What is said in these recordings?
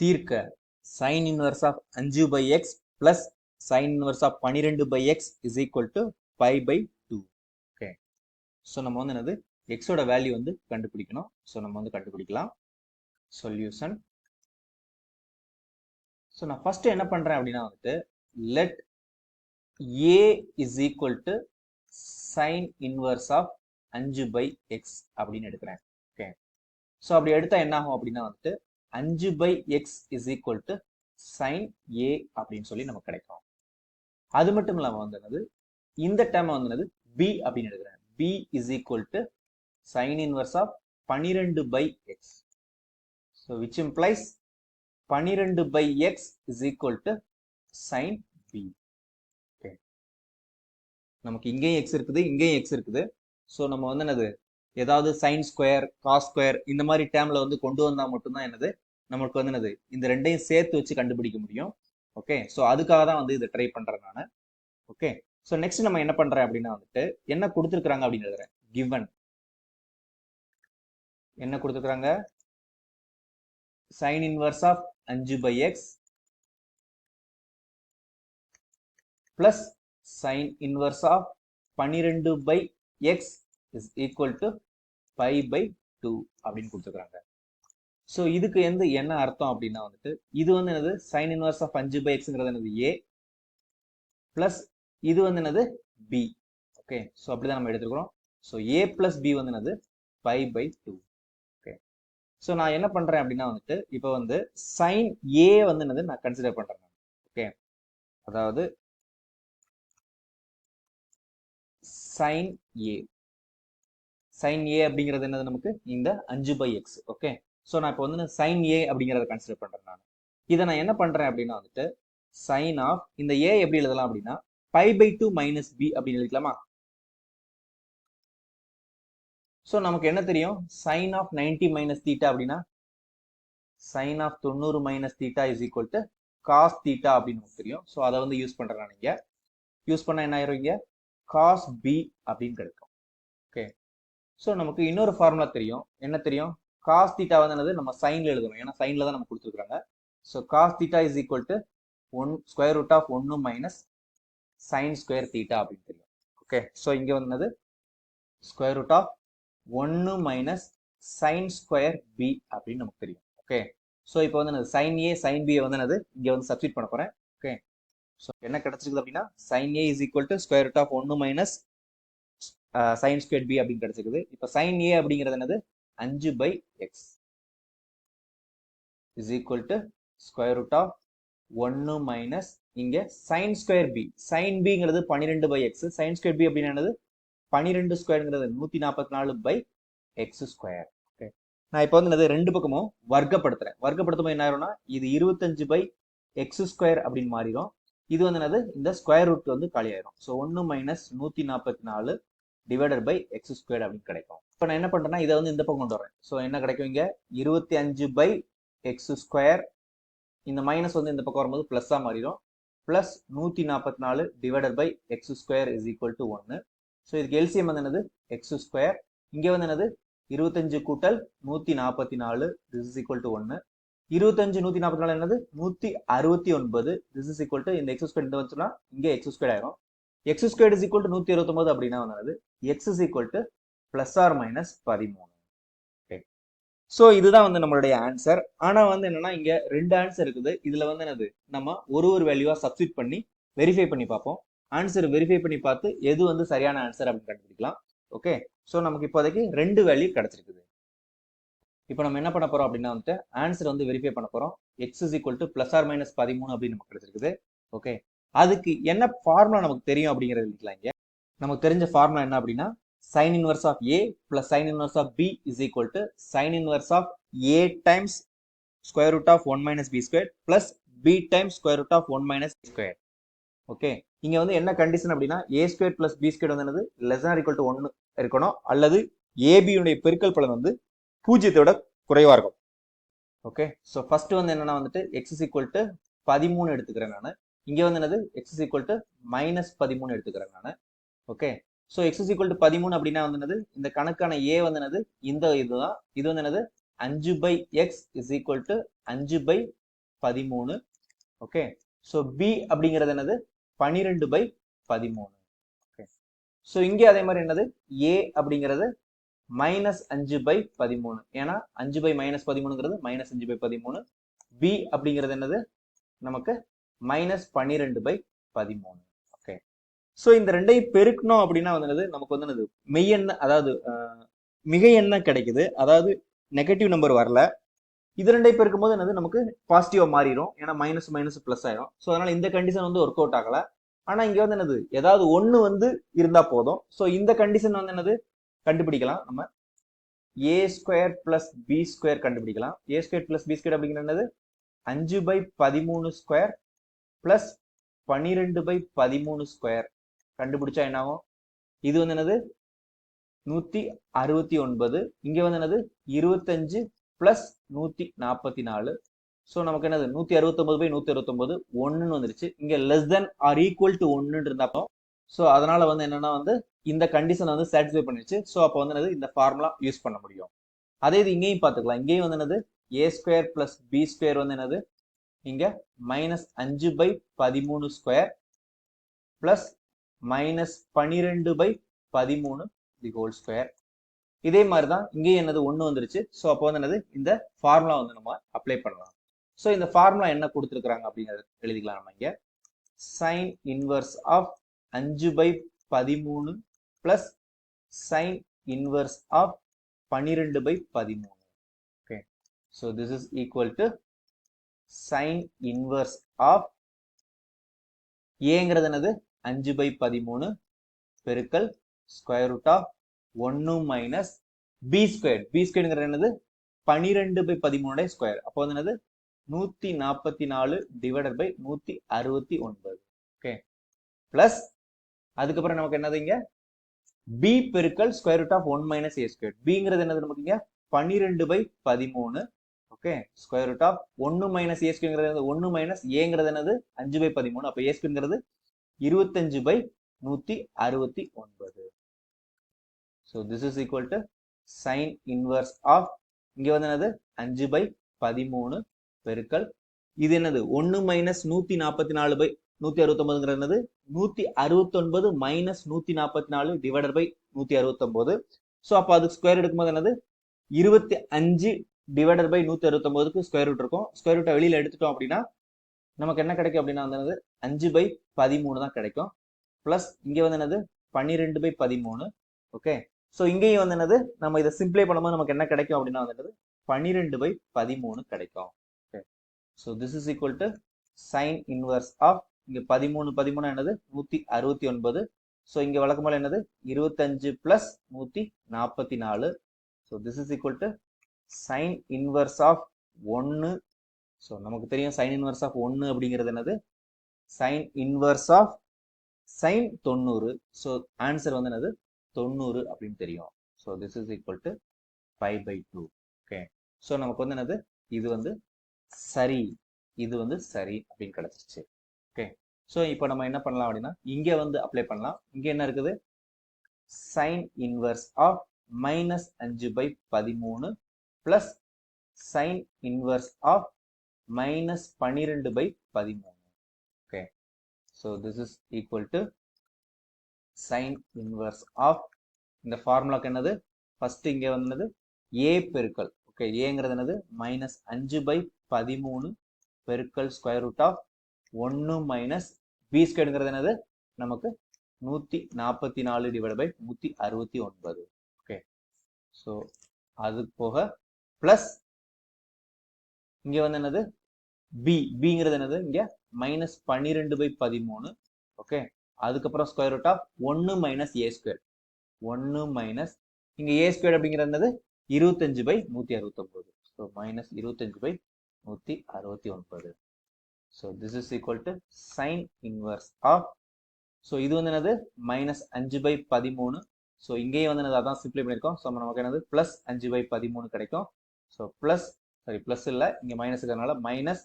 தீர்க்க. Sine inverse of அஞ்சு by x plus sine inverse of பன்னிரெண்டு by x is equal to five by two okay so நம்ம வந்து என்னது? எக்ஸோட வேல்யூ வந்து கண்டுபிடிக்கணும். ஸோ நம்ம வந்து கண்டுபிடிக்கலாம். சொல்யூஷன் ஸோ நான் ஃபஸ்ட்டு என்ன பண்றேன் அப்படின்னா வந்துட்டு let A is equal to sine inverse of அஞ்சு பை எக்ஸ் அப்படின்னு எடுக்கிறேன். ஓகே ஸோ அப்படி எடுத்தால் என்ன ஆகும் அப்படின்னா வந்துட்டு அஞ்சு by x is equal to sine A அப்படின்னு சொல்லி நமக்கு கிடைக்கும். அது மட்டும் இல்லாமல் வந்து என்னது இந்த டைம் வந்து என்னது பி அப்படின்னு எடுக்கிறேன். B is equal to sine inverse of பனிரெண்டு by x so which implies பனிரெண்டு by x is equal to sine B okay நமக்கு இங்கேயும் எக்ஸ் இருக்குது இங்கேயும் எக்ஸ் இருக்குது. ஸோ நம்ம வந்து என்னது? ஏதாவது சைன் ஸ்கொயர் காஸ் ஸ்கொயர் இந்த மாதிரி டேர்ம்ல வந்து கொண்டு வந்தால் மட்டும்தான் என்னது? நமக்கு வந்து என்னது? இந்த ரெண்டையும் சேர்த்து வச்சு கண்டுபிடிக்க முடியும். ஓகே ஸோ அதுக்காக தான் வந்து இதை ட்ரை பண்றேன் நான். ஓகே ஸோ நெக்ஸ்ட் நம்ம என்ன பண்றேன் அப்படின்னா வந்துட்டு என்ன கொடுத்துருக்குறாங்க அப்படின்னு எழுதுறேன். கிவன் என்ன கொடுத்துருக்குறாங்க? சைன் இன்வர்ஸ் ஆஃப் அஞ்சு by x plus sine inverse of பன்னிரெண்டு by x is equal to pi by two அப்படின்னு கொடுத்துருக்காங்க ஸோ இதுக்கு எந்த என்ன அர்த்தம் அப்படின்னா வந்துட்டு இது வந்து என்னது? சைன் இன்வர்ஸ் ஆஃப் அஞ்சு பை எக்ஸ்ங்கிறது என்னது? ஏ பிளஸ் இது வந்து என்னது? பி ஓகே ஸோ அப்படிதான் நம்ம எடுத்துக்கிறோம் ஸோ ஏ பிளஸ் பி வந்து என்னது? Pi by two okay so நான் என்ன பண்றேன் அப்படின்னா வந்துட்டு இப்போ வந்து சைன் ஏ வந்து என்னது? நான் கன்சிடர் பண்றேன். ஓகே அதாவது சைன் ஏ சைன் ஏ அப்படிங்கிறது என்னது நமக்கு? இந்த அஞ்சு பை எக்ஸ் ஓகே ஸோ நான் இப்போ வந்து சைன் ஏ அப்படிங்கிறத கன்சிடர் பண்றேன் நான். இதை நான் என்ன பண்றேன் அப்படின்னா வந்துட்டு சைன் ஆஃப் இந்த ஏ எப்படி எழுதலாம் அப்படின்னா pi by two minus B அப்படின்னு எழுதிக்கலாமா? ஸோ நமக்கு என்ன தெரியும்? Sine of ninety minus theta அப்படின்னா சைன் ஆஃப் தொண்ணூறு minus theta is equal to cos theta அப்படின்னு நமக்கு தெரியும். ஸோ அதை வந்து யூஸ் பண்ணுறேன் நான் இங்கே. யூஸ் பண்ணால் என்ன ஆயிரும் இங்க? காஸ் பி அப்படின்னு கிடைக்கும். ஓகே ஸோ நமக்கு இன்னொரு ஃபார்முலா தெரியும். என்ன தெரியும்? காஸ் தீட்டா வந்து என்னது? நம்ம சைன்ல எழுதணும். ஏன்னா சைன்ல தான் நம்ம கொடுத்துருக்காங்க so cos theta is equal to one square root of ஒன்று மைனஸ் சைன் ஸ்கொயர் தீட்டா அப்படின்னு தெரியும். ஓகே ஸோ இங்கே வந்து ஸ்கொயர் ரூட் ஆஃப் ஒன்று மைனஸ் சைன் ஸ்கொயர் பி அப்படின்னு நமக்கு தெரியும். ஓகே ஸோ இப்போ வந்து என்னது? சைன் ஏ சைன் பியை வந்து என்னது? இங்கே வந்து சப்ஸ்டிட் பண்ண போகிறேன் ஓகே ஸோ என்ன கிடைச்சிருக்குது அப்படின்னா sine A is equal to square root of ஒன்று மைனஸ் சைன் ஸ்கொயர் பி அப்படின்னு கிடச்சிருக்குது. இப்போ சைன் ஏ அப்படிங்கிறது என்னது? அஞ்சு by x is equal to square root of ஒன்று மைனஸ் இங்க சைன் ஸ்கொயர் பி சைன் பிங்கிறது பன்னிரெண்டு by x sine square B அப்படின்னு என்னது? பன்னிரெண்டு ஸ்கொயர்ங்கிறது நூத்தி நாற்பத்தி நாலு பை எக்ஸ் ஸ்கொயர் ஓகே நான் இப்போ வந்து என்னது? ரெண்டு பக்கமும் வர்க்கப்படுத்துறேன். வர்க்கப்படுத்தும் போது என்ன ஆயிரும்னா இது இருபத்தஞ்சு பை எக்ஸ் ஸ்கொயர் அப்படின்னு மாறிடும். இது வந்து என்னது? இந்த ஸ்கொயர் ரூட் வந்து காலி ஆயிரும். ஸோ ஒன்று மைனஸ் நூத்தி நாற்பத்தி நாலு டிவைடட் பை எக்ஸ் ஸ்கொயர் அப்படின்னு கிடைக்கும். இப்போ நான் என்ன பண்ணுறேன்னா இதை வந்து இந்த பக்கம் கொண்டு வரேன். ஸோ என்ன கிடைக்கும் இங்கே? இருபத்தி அஞ்சு பை எக்ஸ் ஸ்கொயர் இந்த மைனஸ் வந்து இந்த பக்கம் வரும்போது ப்ளஸ்ஸாக மாறிடும். ப்ளஸ் நூற்றி நாற்பத்தி நாலு divided by x square is equal to ஒன்று ஸோ இதுக்கு எல்சிஎம் வந்து என்னது? எக்ஸ் ஸ்கொயர் இங்கே வந்து என்னது? இருபத்தஞ்சு கூட்டல் நூற்றி நாற்பத்தி நாலு திஸ் இஸ் ஈக்குவல் டு ஒன்று இருபத்தஞ்சு நூற்றி நாற்பத்தி நாலு என்னது? நூற்றி அறுபத்தி ஒன்பது திஸ் இஸ் ஈக்குவல் டு இந்த எக்ஸ் ஸ்கொயர் இந்த வந்துச்சுன்னா இங்கே எக்ஸ் ஸ்கொயர் ஆயிரும். X square is equal to நூற்றி இருபத்தொம்பது அப்படின்னா வந்து x is equal to plus or minus பதிமூணு. ஓகே ஸோ இதுதான் வந்து நம்மளுடைய ஆன்சர் ஆனால் வந்து என்னன்னா இங்க ரெண்டு ஆன்சர் இருக்குது. இதுல வந்து என்னது? நம்ம ஒரு ஒரு வேல்யூவா சப்ஸ்டிட் பண்ணி வெரிஃபை பண்ணி பார்ப்போம். ஆன்சர் வெரிஃபை பண்ணி பார்த்து எது வந்து சரியான ஆன்சர் அப்படின்னு கண்டுபிடிக்கலாம். ஓகே ஸோ நமக்கு இப்போதைக்கு ரெண்டு வேல்யூ கிடைச்சிருக்குது. இப்போ நம்ம என்ன பண்ண போறோம் அப்படின்னா வந்துட்டு ஆன்சர் வந்து வெரிஃபை பண்ண போறோம். X is equal to plus or minus பதிமூணு அப்படின்னு நமக்கு கிடைச்சிருக்குது. ஓகே அதுக்கு என்ன ஃபார்முலா நமக்கு தெரியும் அப்படிங்கிறது இருக்கலாம் இங்கே. நமக்கு தெரிஞ்ச ஃபார்முலா என்ன அப்படின்னா sin inverse of A plus sin inverse of B is equal to sin inverse of A times square root of 1 minus B squared plus B times square root of 1 minus B squared. Okay இங்கே வந்து என்ன condition அப்படின்னா A square plus B square வந்து என்னது? Less or equal to ஒன்னு இருக்கணும். அல்லது ஏபியுடைய பெருக்கல் பலன் வந்து பூஜ்ஜியத்தோட குறைவாக இருக்கும். ஓகே ஸோ ஃபர்ஸ்ட் வந்து என்னன்னா வந்துட்டு எக்ஸ் இஸ் ஈக்குவல் டு பதிமூணு எடுத்துக்கிறேன் நான். இங்கே வந்து என்னது? X is equal to minus பதிமூணு எடுத்துக்கிறேன் நான். Okay so x equal to பதிமூணு அப்படின்னா வந்து இந்த கணக்கான ஏ வந்து என்னது? இந்த இதுதான். இது வந்து என்னது? அஞ்சு by x is equal to அஞ்சு பை பதிமூணு. ஓகே ஸோ பி அப்படிங்கிறது என்னது? பன்னிரெண்டு பை பதிமூணு. ஓகே ஸோ இங்கே அதே மாதிரி என்னது? ஏ அப்படிங்கிறது மைனஸ் அஞ்சு பை பதிமூணு. ஏன்னா அஞ்சு பை மைனஸ் பதிமூணுங்கிறது மைனஸ் அஞ்சு பை பதிமூணு. பி அப்படிங்கிறது என்னது? நமக்கு மைனஸ் பன்னிரெண்டு பை பதிமூணு. ஸோ இந்த ரெண்டையும் பெருக்கணும் அப்படின்னா வந்து என்னது? நமக்கு வந்து என்னது? எண்ணெய் அதாவது மிகை எண்ணெய் கிடைக்குது. அதாவது நெகட்டிவ் நம்பர் வரல. இது ரெண்டையும் பெருக்கும் போது என்னது? நமக்கு பாசிட்டிவாக மாறிடும். ஏன்னா மைனஸ் மைனஸ் ப்ளஸ் ஆயிடும் ஸோ அதனால இந்த கண்டிஷன் வந்து ஒர்க் அவுட் ஆகலை. ஆனால் இங்கே வந்து என்னது? ஏதாவது ஒன்று வந்து இருந்தால் போதும். ஸோ இந்த கண்டிஷன் வந்து என்னது? கண்டுபிடிக்கலாம். நம்ம A square plus B square கண்டுபிடிக்கலாம். A square plus B square அப்படிங்கிற என்னது? அஞ்சு பை பதிமூணு ஸ்கொயர் பிளஸ் பன்னிரெண்டு பை பதிமூணு ஸ்கொயர் கண்டுபிடிச்சா என்ன ஆகும் இது வந்து என்னது? நூத்தி அறுபத்தி ஒன்பது. இங்க வந்து என்னது? இருபத்தஞ்சு பிளஸ் நூத்தி நாற்பத்தி நாலு. ஸோ நமக்கு என்னது? நூத்தி அறுபத்தொன்பது பை நூத்தி அறுபத்தொன்பது ஒன்னுன்னு வந்துருச்சு. இங்க less than or equal to ஒன்னு இருந்தாப்போ ஸோ அதனால வந்து என்னன்னா வந்து இந்த கண்டிஷன் வந்து சாட்டிஸ்ஃபை பண்ணிடுச்சு ஸோ அப்போ வந்து என்னது? இந்த ஃபார்முலா யூஸ் பண்ண முடியும். அதே இது இங்கேயும் பார்த்துக்கலாம். இங்கேயும் வந்து என்னது? A square plus B square வந்து என்னது? இங்க மைனஸ் அஞ்சு பை பதிமூணு ஸ்கொயர் பிளஸ் மைனஸ் பன்னிரெண்டு பை பதிமூணு தி ஹோல் ஸ்கொயர் இதே மாதிரி தான் இங்கேயும் என்னது ஒன்று வந்துருச்சு. ஸோ அப்போ வந்து என்னது? இந்த ஃபார்முலா வந்து நம்ம அப்ளை பண்ணலாம். ஸோ இந்த ஃபார்முலா என்ன கொடுத்துருக்குறாங்க அப்படிங்கிறத எழுதிக்கலாம் நம்ம இங்கே. சைன் இன்வர்ஸ் ஆஃப் அஞ்சு பை பதிமூணு பிளஸ் சைன் இன்வர்ஸ் ஆஃப் பன்னிரெண்டு பை பதிமூணு. Okay so this is equal to sine inverse of ஏங்கிறது என்னது? அஞ்சு பை பதிமூணு பெருக்கல் ஸ்கொயர் ரூட் ஆஃப் ஒன்னு மைனஸ் பி ஸ்கொயர் பி ஸ்கொயர்ங்கிறது என்னது? பனிரெண்டு பை பதிமூணுடைய ஸ்கொயர் அப்போ வந்து என்னது? நூத்தி நாற்பத்தி நாலு டிவைடட் பை நூத்தி அறுபத்தி ஒன்பது. ஓகே பிளஸ் அதுக்கப்புறம் நமக்கு என்னது இங்க? பி பெருக்கல் square root of one minus A square பிங்கிறது என்னது நமக்கு இங்க? பன்னிரெண்டு பை பதிமூணு. ஓகே ஸ்கொயர் ரூட் ஆஃப் ஒன்னு மைனஸ் ஏ ஸ்கொயர்ங்கிறது ஒன்னு மைனஸ் ஏங்கிறது என்னது? அஞ்சு பை பதிமூணு. அப்போ ஏ ஸ்கொயர்ங்கிறது இருபத்தஞ்சு பை நூத்தி அறுபத்தி ஒன்பது. So this is equal to sine inverse of இங்க வந்து என்னது? அஞ்சு பை பதிமூணு பெருக்கல். இது என்னது? ஒன்னு மைனஸ் நூத்தி நாற்பத்தி நாலு பை நூத்தி அறுபத்தொன்பதுங்கிறது என்னது? நூத்தி அறுபத்தொன்பது மைனஸ் நூத்தி நாற்பத்தி நாலு டிவைடட் பை நூத்தி அறுபத்தொன்பது. ஸோ அப்போ அதுக்கு ஸ்கொயர் எடுக்கும்போது என்னது? இருபத்தி அஞ்சு டிவைடட் பை நூத்தி அறுபத்தொன்பதுக்கு ஸ்கொயர் ரூட் இருக்கும். ஸ்கொயர் ரூட்டை வெளியில எடுத்துட்டோம் அப்படின்னா நமக்கு என்ன கிடைக்கும் அப்படின்னா வந்து அஞ்சு பை பதிமூணு தான் கிடைக்கும். பிளஸ் இங்க வந்து என்னது? பன்னிரெண்டு பை பதிமூணு. ஓகே ஸோ இங்கேயும் வந்து என்னது? நம்ம இதை சிம்பிளை பண்ணும்போது நமக்கு என்ன கிடைக்கும் அப்படின்னா வந்துட்டு பன்னிரெண்டு பை பதிமூணு கிடைக்கும். Okay so this is equal to sine inverse of இங்கே பதிமூணு பதிமூணு என்னது? நூற்றி அறுபத்தி ஒன்பது. ஸோ இங்கே வழக்கம் போல் என்னது? இருபத்தஞ்சு பிளஸ் நூற்றி நாற்பத்தி நாலு. So this is equal to sine inverse of ஒன்று ஸோ நமக்கு தெரியும் சைன் இன்வர்ஸ் ஆஃப் ஒன்று அப்படிங்கிறது என்னது? சைன் இன்வர்ஸ் ஆஃப் சைன் தொண்ணூறு. ஸோ ஆன்சர் வந்து என்னது? தொண்ணூறு அப்படின்னு தெரியும். So this is equal to five by two okay so நமக்கு வந்து என்னது? இது வந்து சரி. இது வந்து சரி அப்படின்னு கிடைச்சிருச்சு. ஓகே ஸோ இப்போ நம்ம என்ன பண்ணலாம் அப்படின்னா இங்கே வந்து அப்ளை பண்ணலாம். இங்கே என்ன இருக்குது? சைன் இன்வர்ஸ் ஆஃப் மைனஸ் அஞ்சு பை பதிமூணு plus sine inverse of minus பன்னிரெண்டு பை பதிமூணு. Okay so this is equal to sine inverse of இந்த ஃபார்முலாக்கு என்னது? ஃபர்ஸ்ட் இங்கே வந்தது ஏ பெருக்கல். ஓகே ஏங்கிறது என்னது? மைனஸ் அஞ்சு பை பதிமூணு பெருக்கல் ஸ்கொயர் ரூட் ஆஃப் ஒன்று மைனஸ் பி ஸ்கொயருங்கிறது என்னது? நமக்கு நூற்றி நாற்பத்தி நாலு டிவைட் பை நூற்றி அறுபத்தி ஒன்பது. ஓகே ஸோ அது போக ப்ளஸ் இங்கே வந்து என்னது? பி பிங்கிறது என்னது? இங்கே மைனஸ் பன்னிரெண்டு பை பதிமூணு. ஓகே அதுக்கப்புறம் ஸ்கொயர் ரூட் ஆஃப் ஒன்று மைனஸ் ஏ ஸ்கொயர் ஒன்று மைனஸ் இங்கே ஏ ஸ்கொயர் அப்படிங்கிறது என்னது? இருபத்தஞ்சு பை நூற்றி அறுபத்தொம்போது. ஸோ மைனஸ் இருபத்தஞ்சு பை நூற்றி அறுபத்தி ஒன்பது so this is equal to sine inverse of so இது வந்து என்னது? மைனஸ் அஞ்சு பை பதிமூணு. ஸோ இங்கேயும் வந்து என்னது? அதான் சிம்ப்ளை பண்ணியிருக்கோம். ஸோ நமக்கு என்னது? ப்ளஸ் அஞ்சு பை பதிமூணு கிடைக்கும். ஸோ ப்ளஸ் சாரி ப்ளஸ் இல்லை இங்கே மைனஸ் இருக்கிறதுனால மைனஸ்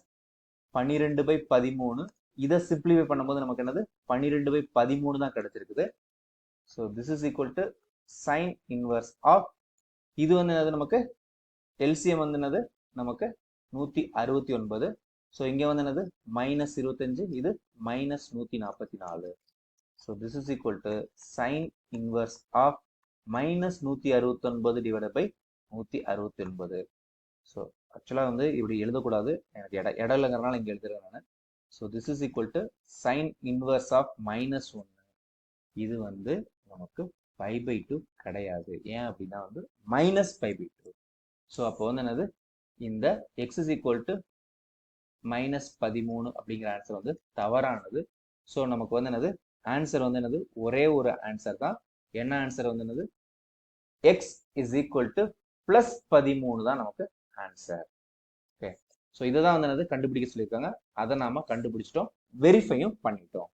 பன்னிரெண்டு பை பதிமூணு. இதை சிம்பிளிஃபை பண்ணும்போது நமக்கு என்னது? பன்னிரெண்டு பை பதிமூணு தான் கிடைச்சிருக்குது. So this is equal to sine inverse of இது வந்து என்னது நமக்கு? எல்சிஎம் வந்து என்னது? நமக்கு நூற்றி அறுபத்தி ஒன்பது. ஸோ இங்கே வந்து என்னது? மைனஸ் இருபத்தஞ்சு இது மைனஸ் நூற்றி நாற்பத்தி நாலு. So this is equal to sine inverse of minus நூற்றி அறுபத்தொன்பது டிவைட் பை நூற்றி அறுபத்தி ஒன்பது ஸோ ஆக்சுவலாக வந்து இப்படி எழுதக்கூடாது. எனக்கு இட இடம் இல்லைங்கிறனால இங்கே எழுதுறேன் நான். So this is equal to sine inverse of minus ஒன்று இது வந்து நமக்கு பை பை டூ கிடையாது. ஏன் அப்படின்னா வந்து minus pi by two so அப்போ வந்து என்னது? இந்த x is equal to minus பதிமூணு அப்படிங்கிற ஆன்சர் வந்து தவறானது. ஸோ நமக்கு வந்து என்னது? ஆன்சர் வந்து என்னது? ஒரே ஒரு ஆன்சர் தான். என்ன ஆன்சர் வந்து என்னது? X is equal to plus பதிமூணு தான் நமக்கு ஆன்சர் ஓகே ஸோ இதை தான் வந்து என்னது? கண்டுபிடிக்க சொல்லியிருக்காங்க. அதை நாம கண்டுபிடிச்சிட்டோம். வெரிஃபையும் பண்ணிட்டோம்.